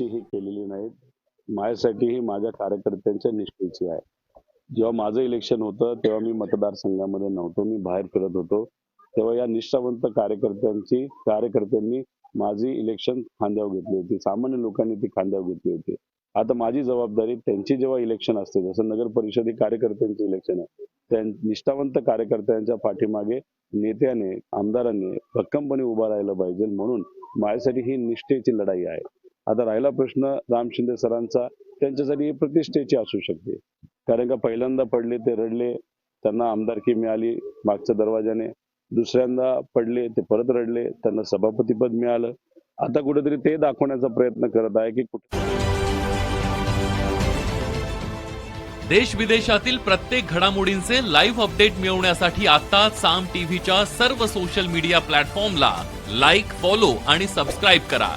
निष्ठेची ही केलेली नाहीत माझ्यासाठी ही माझ्या कार्यकर्त्यांच्या निष्ठेची आहे. जेव्हा माझं इलेक्शन होतं तेव्हा मी मतदारसंघामध्ये नव्हतो. मी बाहेर फिरत होतो. तेव्हा या निष्ठावंत कार्यकर्त्यांची कार्यकर्त्यांनी माझी इलेक्शन खांद्यावर घेतली होती. सामान्य लोकांनी ती खांद्यावर घेतली होती. आता माझी जबाबदारी त्यांची जेव्हा इलेक्शन असते जसं नगर परिषद ही कार्यकर्त्यांची इलेक्शन आहे त्या निष्ठावंत कार्यकर्त्यांच्या पाठीमागे नेत्याने आमदारांनी भक्कमपणे उभा राहिलं पाहिजे म्हणून माझ्यासाठी ही निष्ठेची लढाई आहे. आता राहिला प्रश्न राम शिंदे सरांचा त्यांच्यासाठी प्रतिष्ठेची असू शकते. कारण का पहिल्यांदा पडले ते रडले त्यांना आमदारकी मिळाली मागच्या दरवाजाने दुसऱ्यांदा पडले ते परत रडले त्यांना सभापतीपद मिळालं. आता कुठेतरी ते दाखवण्याचा प्रयत्न करत आहे की कुठे देश विदेशातील प्रत्येक घडामोडींचे लाईव्ह अपडेट मिळवण्यासाठी आता साम टीव्हीच्या सर्व सोशल मीडिया प्लॅटफॉर्मला लाईक फॉलो आणि सबस्क्राईब करा.